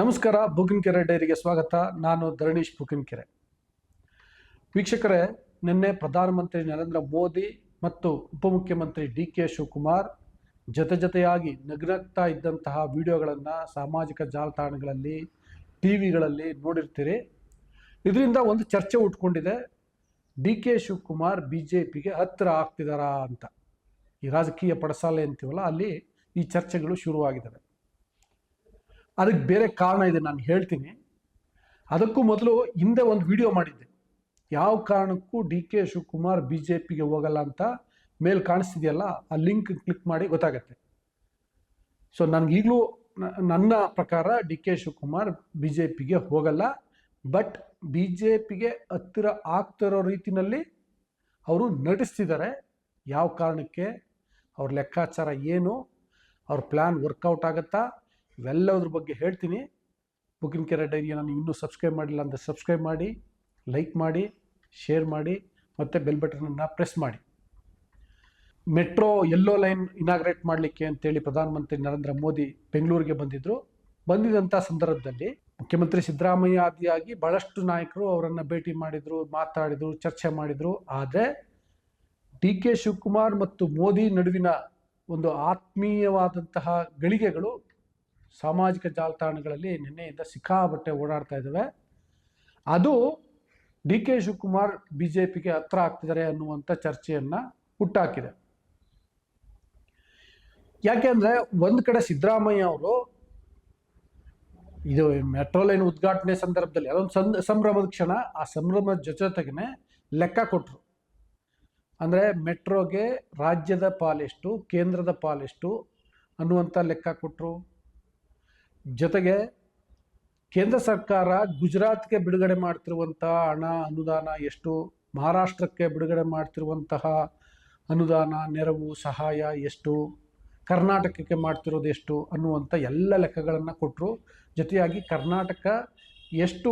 ನಮಸ್ಕಾರ ಬುಕಿನ್ಕೆರೆ ಡೈರಿಗೆ ಸ್ವಾಗತ. ನಾನು ಧರಣೀಶ್ ಬುಕಿನ್ಕೆರೆ ವೀಕ್ಷಕರೇ, ನಿನ್ನೆ ಪ್ರಧಾನಮಂತ್ರಿ ನರೇಂದ್ರ ಮೋದಿ ಮತ್ತು ಉಪಮುಖ್ಯಮಂತ್ರಿ ಡಿ ಕೆ ಶಿವಕುಮಾರ್ ಜೊತೆ ಜೊತೆಯಾಗಿ ನಗ್ನಗ್ತಾ ಇದ್ದಂತಹ ವಿಡಿಯೋಗಳನ್ನು ಸಾಮಾಜಿಕ ಜಾಲತಾಣಗಳಲ್ಲಿ ಟಿ ವಿಗಳಲ್ಲಿ ನೋಡಿರ್ತೀರಿ. ಇದರಿಂದ ಒಂದು ಚರ್ಚೆ ಉಟ್ಕೊಂಡಿದೆ. D K Shivakumar B J ಪಿಗೆ ಹತ್ತಿರ ಆಗ್ತಿದಾರಾ ಅಂತ. ಈ ರಾಜಕೀಯ ಪಡಸಾಲೆ ಅಂತೀವಲ್ಲ, ಅಲ್ಲಿ ಈ ಚರ್ಚೆಗಳು ಶುರುವಾಗಿದ್ದಾವೆ ಅದಕ್ಕೆ ಬೇರೆ ಕಾರಣ ಇದೆ, ನಾನು ಹೇಳ್ತೀನಿ. ಅದಕ್ಕೂ ಮೊದಲು ಹಿಂದೆ ಒಂದು ವಿಡಿಯೋ ಮಾಡಿದ್ದೆ. ಯಾವ ಕಾರಣಕ್ಕೂ D K Shivakumar B J ಪಿಗೆ ಹೋಗಲ್ಲ ಅಂತ ಮೇಲ್ ಕಾಣಿಸ್ತಿದೆಯಲ್ಲ, ಆ ಲಿಂಕ್ ಕ್ಲಿಕ್ ಮಾಡಿ ಗೊತ್ತಾಗತ್ತೆ. ಸೊ ನನಗೀಗಲೂ ನನ್ನ ಪ್ರಕಾರ D K Shivakumar B J ಪಿಗೆ ಹೋಗಲ್ಲ, ಬಟ್ ಬಿ ಜೆ ಪಿಗೆ ಹತ್ತಿರ ಆಗ್ತಿರೋ ರೀತಿನಲ್ಲಿ ಅವರು ನಟಿಸ್ತಿದ್ದಾರೆ. ಯಾವ ಕಾರಣಕ್ಕೆ? ಅವ್ರ ಲೆಕ್ಕಾಚಾರ ಏನು? ಅವ್ರ ಪ್ಲ್ಯಾನ್ ವರ್ಕೌಟ್ ಆಗುತ್ತಾ? ಇವೆಲ್ಲದ್ರ ಬಗ್ಗೆ ಹೇಳ್ತೀನಿ. ಬುಕಿನ್ ಕೆರೆ ಡೈರಿಗೆ ನಾನು ಇನ್ನೂ ಸಬ್ಸ್ಕ್ರೈಬ್ ಮಾಡಿಲ್ಲ ಅಂದರೆ ಸಬ್ಸ್ಕ್ರೈಬ್ ಮಾಡಿ, ಲೈಕ್ ಮಾಡಿ, ಶೇರ್ ಮಾಡಿ, ಮತ್ತು ಬೆಲ್ ಬಟನನ್ನು ಪ್ರೆಸ್ ಮಾಡಿ. ಮೆಟ್ರೋ ಯೆಲ್ಲೋ ಲೈನ್ ಇನಾಗ್ರೇಟ್ ಮಾಡಲಿಕ್ಕೆ ಅಂತೇಳಿ ಪ್ರಧಾನಮಂತ್ರಿ ನರೇಂದ್ರ ಮೋದಿ ಬೆಂಗಳೂರಿಗೆ ಬಂದಿದ್ದರು ಬಂದಿದ್ದಂಥ ಸಂದರ್ಭದಲ್ಲಿ ಮುಖ್ಯಮಂತ್ರಿ ಸಿದ್ದರಾಮಯ್ಯ ಆದಿಯಾಗಿ ಬಹಳಷ್ಟು ನಾಯಕರು ಅವರನ್ನು ಭೇಟಿ ಮಾಡಿದರು, ಮಾತಾಡಿದರು, ಚರ್ಚೆ ಮಾಡಿದರು. ಆದರೆ ಡಿ ಕೆ ಶಿವಕುಮಾರ್ ಮತ್ತು ಮೋದಿ ನಡುವಿನ ಒಂದು ಆತ್ಮೀಯವಾದಂತಹ ಗಳಿಗೆಗಳು ಸಾಮಾಜಿಕ ಜಾಲತಾಣಗಳಲ್ಲಿ ನಿನ್ನೆಯಿಂದ ಸಿಕ್ಕಾಬಟ್ಟೆ ಓಡಾಡ್ತಾ ಇದ್ದಾವೆ. ಅದು D K Shivakumar B J ಪಿಗೆ ಹತ್ರ ಆಗ್ತಿದ್ದಾರೆ ಅನ್ನುವಂಥ ಚರ್ಚೆಯನ್ನು ಹುಟ್ಟಾಕಿದೆ. ಯಾಕೆಂದರೆ ಒಂದು ಕಡೆ ಸಿದ್ದರಾಮಯ್ಯ ಅವರು ಇದು ಮೆಟ್ರೋ ಲೈನ್ ಉದ್ಘಾಟನೆ ಸಂದರ್ಭದಲ್ಲಿ ಅದೊಂದು ಸಂ ಸಂಭ್ರಮದ ಕ್ಷಣ, ಆ ಸಂಭ್ರಮದ ಜೊತೆಗೆ ಲೆಕ್ಕ ಕೊಟ್ಟರು ಅಂದರೆ ಮೆಟ್ರೋಗೆ ರಾಜ್ಯದ ಪಾಲೆಷ್ಟು, ಕೇಂದ್ರದ ಪಾಲೆಷ್ಟು ಅನ್ನುವಂಥ ಲೆಕ್ಕ ಕೊಟ್ಟರು ಜೊತೆಗೆ ಕೇಂದ್ರ ಸರ್ಕಾರ ಗುಜರಾತ್ಗೆ ಬಿಡುಗಡೆ ಮಾಡ್ತಿರುವಂತಹ ಹಣ ಅನುದಾನ ಎಷ್ಟು, ಮಹಾರಾಷ್ಟ್ರಕ್ಕೆ ಬಿಡುಗಡೆ ಮಾಡ್ತಿರುವಂತಹ ಅನುದಾನ, ನೆರವು, ಸಹಾಯ ಎಷ್ಟು, ಕರ್ನಾಟಕಕ್ಕೆ ಮಾಡ್ತಿರೋದು ಎಷ್ಟು ಅನ್ನುವಂಥ ಎಲ್ಲ ಲೆಕ್ಕಗಳನ್ನು ಕೊಟ್ಟರು ಜೊತೆಯಾಗಿ ಕರ್ನಾಟಕ ಎಷ್ಟು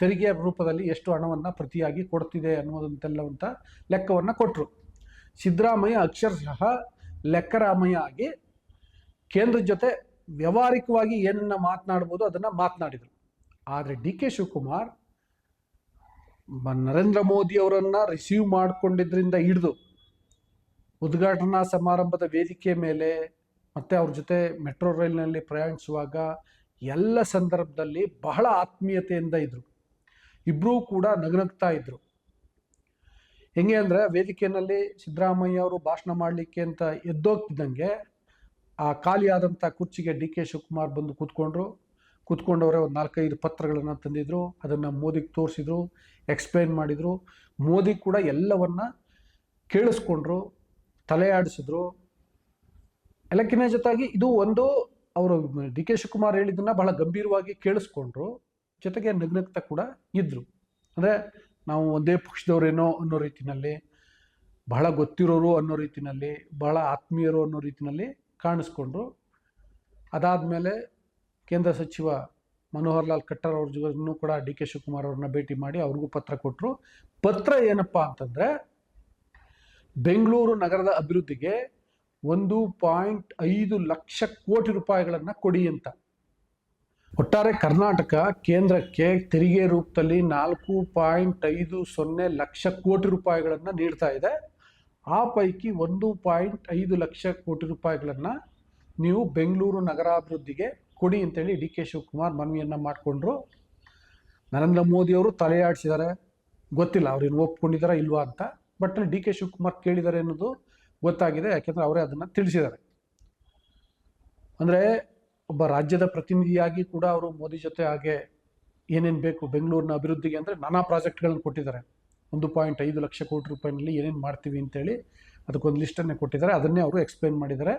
ತೆರಿಗೆ ರೂಪದಲ್ಲಿ ಎಷ್ಟು ಹಣವನ್ನು ಪ್ರತಿಯಾಗಿ ಕೊಡ್ತಿದೆ ಅನ್ನೋದಂತೆಲ್ಲವಂಥ ಲೆಕ್ಕವನ್ನು ಕೊಟ್ಟರು ಸಿದ್ದರಾಮಯ್ಯ ಅಕ್ಷರಶಃ ಲೆಕ್ಕರಾಮಯ್ಯ ಆಗಿ ಕೇಂದ್ರದ ಜೊತೆ ವ್ಯವಹಾರಿಕವಾಗಿ ಏನನ್ನ ಮಾತನಾಡ್ಬೋದು ಅದನ್ನ ಮಾತನಾಡಿದರು. ಆದರೆ ಡಿ ಕೆ ಶಿವಕುಮಾರ್ ನರೇಂದ್ರ ಮೋದಿ ಅವರನ್ನು ರಿಸೀವ್ ಮಾಡಿಕೊಂಡಿದ್ರಿಂದ ಹಿಡಿದು ಉದ್ಘಾಟನಾ ಸಮಾರಂಭದ ವೇದಿಕೆ ಮೇಲೆ ಮತ್ತು ಅವ್ರ ಜೊತೆ ಮೆಟ್ರೋ ರೈಲಿನಲ್ಲಿ ಪ್ರಯಾಣಿಸುವಾಗ ಎಲ್ಲ ಸಂದರ್ಭದಲ್ಲಿ ಬಹಳ ಆತ್ಮೀಯತೆಯಿಂದ ಇದ್ದರು ಇಬ್ಬರೂ ಕೂಡ ನಗನಗ್ತಾ ಇದ್ದರು ಹೆಂಗೆ ಅಂದರೆ ವೇದಿಕೆಯಲ್ಲಿ ಸಿದ್ದರಾಮಯ್ಯ ಅವರು ಭಾಷಣ ಮಾಡಲಿಕ್ಕೆ ಅಂತ ಎದ್ದೋಗ್ತಿದ್ದಂಗೆ ಆ ಖಾಲಿಯಾದಂಥ ಕುರ್ಚಿಗೆ ಡಿ ಕೆ ಶಿವಕುಮಾರ್ ಬಂದು ಕೂತ್ಕೊಂಡ್ರು. ಕೂತ್ಕೊಂಡವರೇ ಒಂದು ನಾಲ್ಕೈದು ಪತ್ರಗಳನ್ನು ತಂದಿದ್ರು, ಅದನ್ನು ಮೋದಿಗೆ ತೋರಿಸಿದ್ರು ಎಕ್ಸ್ಪ್ಲೈನ್ ಮಾಡಿದರು. ಮೋದಿ ಕೂಡ ಎಲ್ಲವನ್ನ ಕೇಳಿಸ್ಕೊಂಡ್ರು ತಲೆ ಆಡಿಸಿದ್ರು ಎಲ್ಲಕ್ಕಿಂತ ಜೊತೆಗೆ ಇದು ಒಂದು ಅವರು ಡಿ ಕೆ ಶಿವಕುಮಾರ್ ಹೇಳಿದ್ದನ್ನು ಬಹಳ ಗಂಭೀರವಾಗಿ ಕೇಳಿಸ್ಕೊಂಡ್ರು, ಜೊತೆಗೆ ನಗ್ನಗ್ತಾ ಕೂಡ ಇದ್ದರು ಅಂದರೆ ನಾವು ಒಂದೇ ಪಕ್ಷದವರೇನೋ ಅನ್ನೋ ರೀತಿಯಲ್ಲಿ ಬಹಳ ಗೊತ್ತಿರೋರು ಅನ್ನೋ ರೀತಿಯಲ್ಲಿ ಬಹಳ ಆತ್ಮೀಯರು ಅನ್ನೋ ರೀತಿನಲ್ಲಿ ಕಾಣಿಸ್ಕೊಂಡ್ರು. ಅದಾದಮೇಲೆ ಕೇಂದ್ರ ಸಚಿವ ಮನೋಹರ್ ಲಾಲ್ ಖಟ್ಟರ್ ಅವ್ರ ಜೊತೆಗೂ ಕೂಡ ಡಿ ಕೆ ಶಿವಕುಮಾರ್ ಅವ್ರನ್ನ ಭೇಟಿ ಮಾಡಿ ಅವ್ರಿಗೂ ಪತ್ರ ಕೊಟ್ಟರು ಪತ್ರ ಏನಪ್ಪ ಅಂತಂದರೆ, ಬೆಂಗಳೂರು ನಗರದ ಅಭಿವೃದ್ಧಿಗೆ ಒಂದು ಪಾಯಿಂಟ್ ಐದು ಲಕ್ಷ ಕೋಟಿ ರೂಪಾಯಿಗಳನ್ನು ಕೊಡಿ ಅಂತ. ಒಟ್ಟಾರೆ ಕರ್ನಾಟಕ ಕೇಂದ್ರಕ್ಕೆ ತೆರಿಗೆ ರೂಪದಲ್ಲಿ ನಾಲ್ಕು ಪಾಯಿಂಟ್ ಐದು ಸೊನ್ನೆ ಲಕ್ಷ ಕೋಟಿ ರೂಪಾಯಿಗಳನ್ನು ನೀಡ್ತಾ ಇದೆ. ಆ ಪೈಕಿ ಒಂದು ಪಾಯಿಂಟ್ ಐದು ಲಕ್ಷ ಕೋಟಿ ರೂಪಾಯಿಗಳನ್ನು ನೀವು ಬೆಂಗಳೂರು ನಗರಾಭಿವೃದ್ಧಿಗೆ ಕೊಡಿ ಅಂತೇಳಿ ಡಿ ಕೆ ಶಿವಕುಮಾರ್ ಮನವಿಯನ್ನು ಮಾಡಿಕೊಂಡ್ರು. ನರೇಂದ್ರ ಮೋದಿಯವರು ತಲೆ ಆಡಿಸಿದ್ದಾರೆ ಗೊತ್ತಿಲ್ಲ ಅವ್ರೇನು ಒಪ್ಕೊಂಡಿದ್ದಾರಾ ಇಲ್ವಾ ಅಂತ. ಬಟ್ ಡಿ ಕೆ ಶಿವಕುಮಾರ್ ಕೇಳಿದ್ದಾರೆ ಅನ್ನೋದು ಗೊತ್ತಾಗಿದೆ, ಯಾಕೆಂದರೆ ಅವರೇ ಅದನ್ನು ತಿಳಿಸಿದ್ದಾರೆ. ಅಂದರೆ ಒಬ್ಬ ರಾಜ್ಯದ ಪ್ರತಿನಿಧಿಯಾಗಿ ಕೂಡ ಅವರು ಮೋದಿ ಜೊತೆ ಹಾಗೆ ಏನೇನು ಬೇಕು ಬೆಂಗಳೂರಿನ ಅಭಿವೃದ್ಧಿಗೆ ಅಂದರೆ ನಾನಾ ಪ್ರಾಜೆಕ್ಟ್ಗಳನ್ನು ಕೊಟ್ಟಿದ್ದಾರೆ. ಒಂದು ಪಾಯಿಂಟ್ ಐದು ಲಕ್ಷ ಕೋಟಿ ರೂಪಾಯಿನಲ್ಲಿ ಏನೇನು ಮಾಡ್ತೀವಿ ಅಂತೇಳಿ ಅದಕ್ಕೊಂದು ಲಿಸ್ಟನ್ನೇ ಕೊಟ್ಟಿದ್ದಾರೆ. ಅದನ್ನೇ ಅವರು ಎಕ್ಸ್ಪ್ಲೇನ್ ಮಾಡಿದ್ದಾರೆ.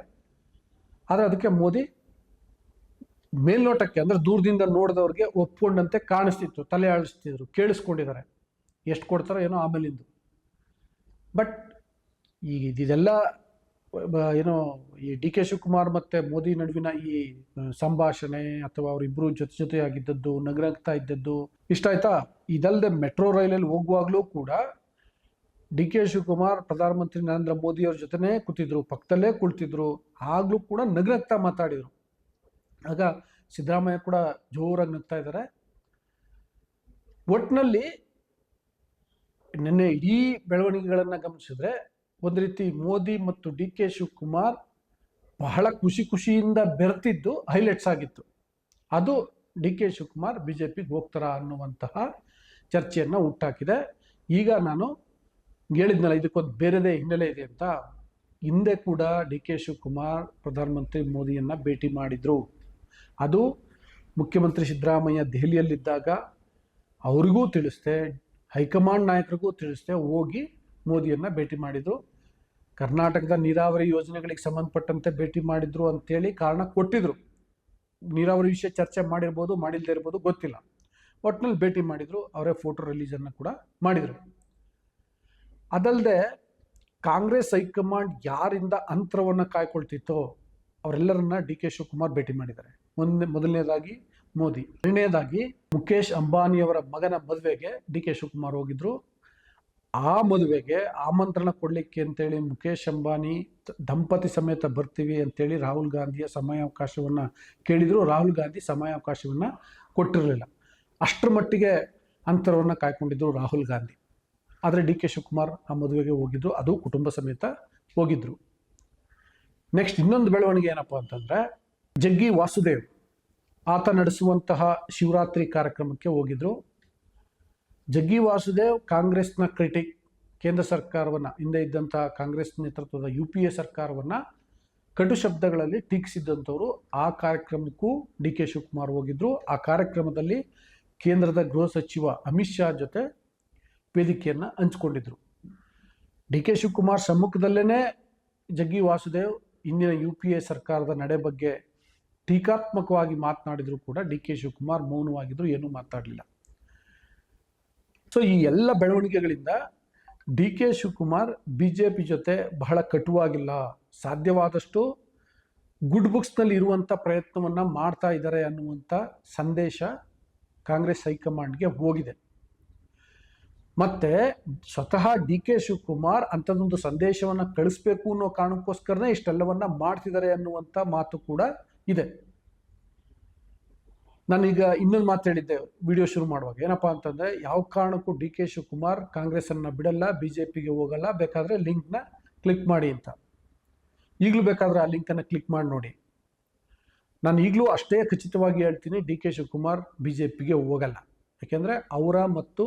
ಆದರೆ ಅದಕ್ಕೆ ಮೋದಿ ಮೇಲ್ನೋಟಕ್ಕೆ ಅಂದರೆ ದೂರದಿಂದ ನೋಡಿದವ್ರಿಗೆ ಒಪ್ಪಿಕೊಂಡಂತೆ ಕಾಣಿಸ್ತಿತ್ತು, ತಲೆ ಆಡಿಸ್ತಿದ್ರು, ಕೇಳಿಸ್ಕೊಂಡಿದ್ದಾರೆ. ಎಷ್ಟು ಕೊಡ್ತಾರೋ ಏನೋ ಆಮೇಲಿಂದು. ಬಟ್ ಈಗ ಇದೆಲ್ಲ ಏನೋ ಈ ಡಿ ಕೆ ಶಿವಕುಮಾರ್ ಮತ್ತು ಮೋದಿ ನಡುವಿನ ಈ ಸಂಭಾಷಣೆ ಅಥವಾ ಅವರಿಬ್ಬರು ಜೊತೆ ಜೊತೆಯಾಗಿದ್ದದ್ದು, ನಗರಾಗ್ತಾ ಇದ್ದದ್ದು, ಇಷ್ಟ ಆಯ್ತಾ? ಇದಲ್ಲದೆ ಮೆಟ್ರೋ ರೈಲಲ್ಲಿ ಹೋಗುವಾಗಲೂ ಕೂಡ ಡಿ ಕೆ ಶಿವಕುಮಾರ್ ಪ್ರಧಾನಮಂತ್ರಿ ನರೇಂದ್ರ ಮೋದಿ ಅವ್ರ ಜೊತೆನೇ ಕೂತಿದ್ರು, ಪಕ್ಕದಲ್ಲೇ ಕುಳಿತಿದ್ರು, ಆಗಲೂ ಕೂಡ ನಗರಾಗ್ತಾ ಮಾತಾಡಿದರು. ಆಗ ಸಿದ್ದರಾಮಯ್ಯ ಕೂಡ ಜೋರಾಗಿ ನಗ್ತಾ ಇದ್ದಾರೆ ಒಟ್ಟಿನಲ್ಲಿ ನಿನ್ನೆ ಇಡೀ ಬೆಳವಣಿಗೆಗಳನ್ನು ಗಮನಿಸಿದ್ರೆ ಒಂದು ರೀತಿ ಮೋದಿ ಮತ್ತು ಡಿ ಕೆ ಶಿವಕುಮಾರ್ ಬಹಳ ಖುಷಿ ಖುಷಿಯಿಂದ ಬೆರೆತಿದ್ದು ಹೈಲೈಟ್ಸ್ ಆಗಿತ್ತು. ಅದು D K Shivakumar B J ಪಿಗೆ ಹೋಗ್ತಾರಾ ಅನ್ನುವಂತಹ ಚರ್ಚೆಯನ್ನು ಹುಟ್ಟಾಕಿದೆ. ಈಗ ನಾನು ಹೇಳಿದ್ನಲ್ಲ, ಇದಕ್ಕೊಂದು ಬೇರೆದೇ ಹಿನ್ನೆಲೆ ಇದೆ ಅಂತ. ಹಿಂದೆ ಕೂಡ ಡಿ ಕೆ ಶಿವಕುಮಾರ್ ಪ್ರಧಾನಮಂತ್ರಿ ಮೋದಿಯನ್ನು ಭೇಟಿ ಮಾಡಿದರು. ಅದು ಮುಖ್ಯಮಂತ್ರಿ ಸಿದ್ದರಾಮಯ್ಯ ದೆಹಲಿಯಲ್ಲಿದ್ದಾಗ ಅವರಿಗೂ ತಿಳಿಸ್ದೆ, ಹೈಕಮಾಂಡ್ ನಾಯಕರಿಗೂ ತಿಳಿಸ್ದೆ, ಹೋಗಿ ಮೋದಿಯನ್ನು ಭೇಟಿ ಮಾಡಿದರು. ಕರ್ನಾಟಕದ ನೀರಾವರಿ ಯೋಜನೆಗಳಿಗೆ ಸಂಬಂಧಪಟ್ಟಂತೆ ಭೇಟಿ ಮಾಡಿದ್ರು ಅಂತೇಳಿ ಕಾರಣ ಕೊಟ್ಟಿದ್ರು. ನೀರಾವರಿ ವಿಷಯ ಚರ್ಚೆ ಮಾಡಿರ್ಬೋದು ಮಾಡಿಲ್ಲದೆ ಇರ್ಬೋದು ಗೊತ್ತಿಲ್ಲ. ಒಟ್ಟಿನಲ್ಲಿ ಭೇಟಿ ಮಾಡಿದರು, ಅವರೇ ಫೋಟೋ ರಿಲೀಸನ್ನು ಕೂಡ ಮಾಡಿದರು. ಅದಲ್ಲದೆ ಕಾಂಗ್ರೆಸ್ ಹೈಕಮಾಂಡ್ ಯಾರಿಂದ ಅಂತರವನ್ನು ಕಾಯ್ಕೊಳ್ತಿತ್ತೋ ಅವರೆಲ್ಲರನ್ನ ಡಿ ಕೆ ಶಿವಕುಮಾರ್ ಭೇಟಿ ಮಾಡಿದ್ದಾರೆ. ಮೊನ್ನೆ, ಮೊದಲನೇದಾಗಿ ಮೋದಿ. ಎರಡನೇದಾಗಿ ಮುಖೇಶ್ ಅಂಬಾನಿಯವರ ಮಗನ ಮದುವೆಗೆ ಡಿ ಕೆ ಶಿವಕುಮಾರ್ ಹೋಗಿದ್ರು. ಆ ಮದುವೆಗೆ ಆಮಂತ್ರಣ ಕೊಡಲಿಕ್ಕೆ ಅಂತೇಳಿ ಮುಖೇಶ್ ಅಂಬಾನಿ ದಂಪತಿ ಸಮೇತ ಬರ್ತೀವಿ ಅಂತೇಳಿ ರಾಹುಲ್ ಗಾಂಧಿಯ ಸಮಯಾವಕಾಶವನ್ನು ಕೇಳಿದ್ರು. ರಾಹುಲ್ ಗಾಂಧಿ ಸಮಯಾವಕಾಶವನ್ನು ಕೊಟ್ಟಿರಲಿಲ್ಲ. ಅಷ್ಟರ ಮಟ್ಟಿಗೆ ಅಂತರವನ್ನು ಕಾಯ್ಕೊಂಡಿದ್ರು ರಾಹುಲ್ ಗಾಂಧಿ. ಆದರೆ ಡಿ ಕೆ ಶಿವಕುಮಾರ್ ಆ ಮದುವೆಗೆ ಹೋಗಿದ್ರು. ಅದು ಕುಟುಂಬ ಸಮೇತ ಹೋಗಿದ್ರು. ನೆಕ್ಸ್ಟ್ ಇನ್ನೊಂದು ಬೆಳವಣಿಗೆ ಏನಪ್ಪ ಅಂತಂದರೆ ಜಗ್ಗಿ ವಾಸುದೇವ್. ಆತ ನಡೆಸುವಂತಹ ಶಿವರಾತ್ರಿ ಕಾರ್ಯಕ್ರಮಕ್ಕೆ ಹೋಗಿದ್ರು. ಜಗ್ಗಿ ವಾಸುದೇವ್, ಕಾಂಗ್ರೆಸ್ನ ಕ್ರಿಟಿಕ್ ಕೇಂದ್ರ ಸರ್ಕಾರವನ್ನು, ಹಿಂದೆ ಇದ್ದಂತಹ ಕಾಂಗ್ರೆಸ್ ನೇತೃತ್ವದ ಯು ಪಿ ಎ ಸರ್ಕಾರವನ್ನು ಕಟು ಶಬ್ದಗಳಲ್ಲಿ ಟೀಕಿಸಿದ್ದಂಥವರು ಆ ಕಾರ್ಯಕ್ರಮಕ್ಕೂ ಡಿ ಕೆ ಶಿವಕುಮಾರ್ ಹೋಗಿದ್ರು. ಆ ಕಾರ್ಯಕ್ರಮದಲ್ಲಿ ಕೇಂದ್ರದ ಗೃಹ ಸಚಿವ ಅಮಿತ್ ಶಾ ಜೊತೆ ವೇದಿಕೆಯನ್ನು ಹಂಚಿಕೊಂಡಿದ್ರು. ಡಿ ಕೆ ಶಿವಕುಮಾರ್ ಸಮ್ಮುಖದಲ್ಲೇ ಜಗ್ಗಿ ವಾಸುದೇವ್ ಇಂದಿನ ಯು ಪಿ ಎ ಸರ್ಕಾರದ ನಡೆ ಬಗ್ಗೆ ಟೀಕಾತ್ಮಕವಾಗಿ ಮಾತನಾಡಿದರೂ ಕೂಡ ಡಿ ಕೆ ಶಿವಕುಮಾರ್ ಮೌನವಾಗಿದ್ರು, ಏನೂ ಮಾತಾಡಲಿಲ್ಲ. ಸೊ ಈ ಎಲ್ಲ ಬೆಳವಣಿಗೆಗಳಿಂದ D K Shivakumar B J P ಜೊತೆ ಬಹಳ ಕಟುವಾಗಿಲ್ಲ. ಸಾಧ್ಯವಾದಷ್ಟು ಗುಡ್ ಬುಕ್ಸ್ನಲ್ಲಿ ಇರುವಂಥ ಪ್ರಯತ್ನವನ್ನು ಮಾಡ್ತಾ ಇದ್ದಾರೆ ಅನ್ನುವಂಥ ಸಂದೇಶ ಕಾಂಗ್ರೆಸ್ ಹೈಕಮಾಂಡ್ಗೆ ಹೋಗಿದೆ. ಮತ್ತೆ ಸ್ವತಃ ಡಿ ಕೆ ಶಿವಕುಮಾರ್ ಅಂಥದ್ದೊಂದು ಸಂದೇಶವನ್ನು ಕಳಿಸ್ಬೇಕು ಅನ್ನೋ ಕಾರಣಕ್ಕೋಸ್ಕರನೇ ಇಷ್ಟೆಲ್ಲವನ್ನ ಮಾಡ್ತಿದ್ದಾರೆ ಅನ್ನುವಂಥ ಮಾತು ಕೂಡ ಇದೆ. ನಾನೀಗ ಇನ್ನೊಂದು ಮಾತು ಹೇಳಿದ್ದೆ ವಿಡಿಯೋ ಶುರು ಮಾಡುವಾಗ. ಏನಪ್ಪಾ ಅಂತಂದ್ರೆ, ಯಾವ ಕಾರಣಕ್ಕೂ ಡಿ ಕೆ ಶಿವಕುಮಾರ್ ಕಾಂಗ್ರೆಸ್ಸನ್ನು ಬಿಡಲ್ಲ ಬಿ ಜೆ ಪಿಗೆ ಹೋಗಲ್ಲ, ಬೇಕಾದರೆ ಲಿಂಕ್ನ ಕ್ಲಿಕ್ ಮಾಡಿ ಅಂತ. ಈಗಲೂ ಬೇಕಾದರೆ ಆ ಲಿಂಕನ್ನು ಕ್ಲಿಕ್ ಮಾಡಿ ನೋಡಿ. ನಾನು ಈಗಲೂ ಅಷ್ಟೇ ಖಚಿತವಾಗಿ ಹೇಳ್ತೀನಿ, D K Shivakumar B J ಪಿಗೆ ಹೋಗಲ್ಲ. ಯಾಕೆಂದರೆ, ಅವರ ಮತ್ತು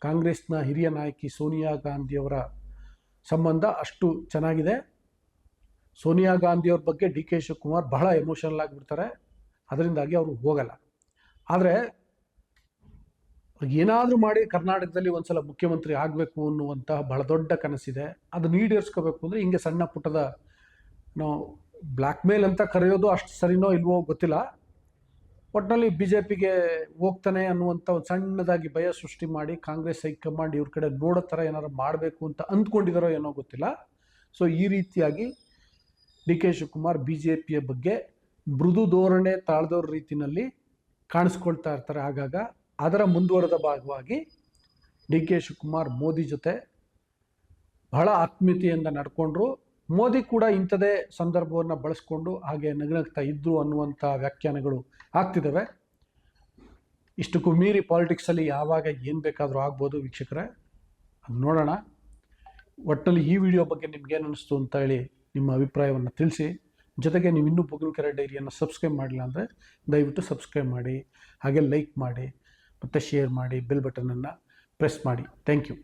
ಕಾಂಗ್ರೆಸ್ನ ಹಿರಿಯ ನಾಯಕಿ ಸೋನಿಯಾ ಗಾಂಧಿಯವರ ಸಂಬಂಧ ಅಷ್ಟು ಚೆನ್ನಾಗಿದೆ. ಸೋನಿಯಾ ಗಾಂಧಿಯವ್ರ ಬಗ್ಗೆ ಡಿ ಕೆ ಶಿವಕುಮಾರ್ ಬಹಳ ಎಮೋಷನಲ್ ಆಗಿಬಿಡ್ತಾರೆ ಅದರಿಂದಾಗಿ ಅವರು ಹೋಗಲ್ಲ. ಆದರೆ ಏನಾದರೂ ಮಾಡಿ ಕರ್ನಾಟಕದಲ್ಲಿ ಒಂದ್ಸಲ ಮುಖ್ಯಮಂತ್ರಿ ಆಗಬೇಕು ಅನ್ನುವಂತಹ ಬಹಳ ದೊಡ್ಡ ಕನಸಿದೆ. ಅದನ್ನು ಈಡೇರಿಸ್ಕೋಬೇಕು ಅಂದರೆ ಹಿಂಗೆ ಸಣ್ಣ ಪುಟ್ಟದ ನಾವು ಬ್ಲ್ಯಾಕ್ ಮೇಲ್ ಅಂತ ಕರೆಯೋದು ಅಷ್ಟು ಸರಿನೋ ಇಲ್ವೋ ಗೊತ್ತಿಲ್ಲ. ಒಟ್ಟಿನಲ್ಲಿ ಬಿ ಜೆ ಪಿಗೆ ಹೋಗ್ತಾನೆ ಅನ್ನುವಂಥ ಒಂದು ಸಣ್ಣದಾಗಿ ಭಯ ಸೃಷ್ಟಿ ಮಾಡಿ ಕಾಂಗ್ರೆಸ್ ಹೈಕಮಾಂಡ್ ಇವ್ರ ಕಡೆ ನೋಡೋ ಥರ ಏನಾರು ಮಾಡಬೇಕು ಅಂತ ಅಂದ್ಕೊಂಡಿದಾರೋ ಏನೋ ಗೊತ್ತಿಲ್ಲ. ಸೊ ಈ ರೀತಿಯಾಗಿ D K Shivakumar B J ಪಿಯ ಬಗ್ಗೆ ಮೃದು ಧೋರಣೆ ತಾಳ್ದವ್ರ ರೀತಿಯಲ್ಲಿ ಕಾಣಿಸ್ಕೊಳ್ತಾ ಇರ್ತಾರೆ ಆಗಾಗ. ಅದರ ಮುಂದುವರೆದ ಭಾಗವಾಗಿ ಡಿ ಕೆ ಶಿವಕುಮಾರ್ ಮೋದಿ ಜೊತೆ ಬಹಳ ಆತ್ಮೀಯತೆಯಿಂದ ನಡ್ಕೊಂಡ್ರು. ಮೋದಿ ಕೂಡ ಇಂಥದೇ ಸಂದರ್ಭವನ್ನು ಬಳಸ್ಕೊಂಡು ಹಾಗೆ ನಗನಗ್ತಾ ಇದ್ರು ಅನ್ನುವಂಥ ವ್ಯಾಖ್ಯಾನಗಳು ಆಗ್ತಿದ್ದಾವೆ ಇಷ್ಟಕ್ಕೂ ಮೀರಿ ಪಾಲಿಟಿಕ್ಸಲ್ಲಿ ಯಾವಾಗ ಏನು ಬೇಕಾದರೂ ಆಗ್ಬೋದು ವೀಕ್ಷಕರೇ. ಅದು ನೋಡೋಣ. ಒಟ್ಟಲ್ಲಿ ಈ ವಿಡಿಯೋ ಬಗ್ಗೆ ನಿಮ್ಗೇನು ಅನ್ನಿಸ್ತು ಅಂತ ಹೇಳಿ ನಿಮ್ಮ ಅಭಿಪ್ರಾಯವನ್ನು ತಿಳಿಸಿ. ಜೊತೆಗೆ ನೀವು ಇನ್ನೂ ಬೊಗನ್ಕೆರೆ ಡೈರಿಯನ್ನು ಸಬ್ಸ್ಕ್ರೈಬ್ ಮಾಡಿಲ್ಲ ಅಂದರೆ ದಯವಿಟ್ಟು ಸಬ್ಸ್ಕ್ರೈಬ್ ಮಾಡಿ, ಹಾಗೆ ಲೈಕ್ ಮಾಡಿ, ಮತ್ತು ಶೇರ್ ಮಾಡಿ ಬೆಲ್ ಬಟನನ್ನು ಪ್ರೆಸ್ ಮಾಡಿ. Thank you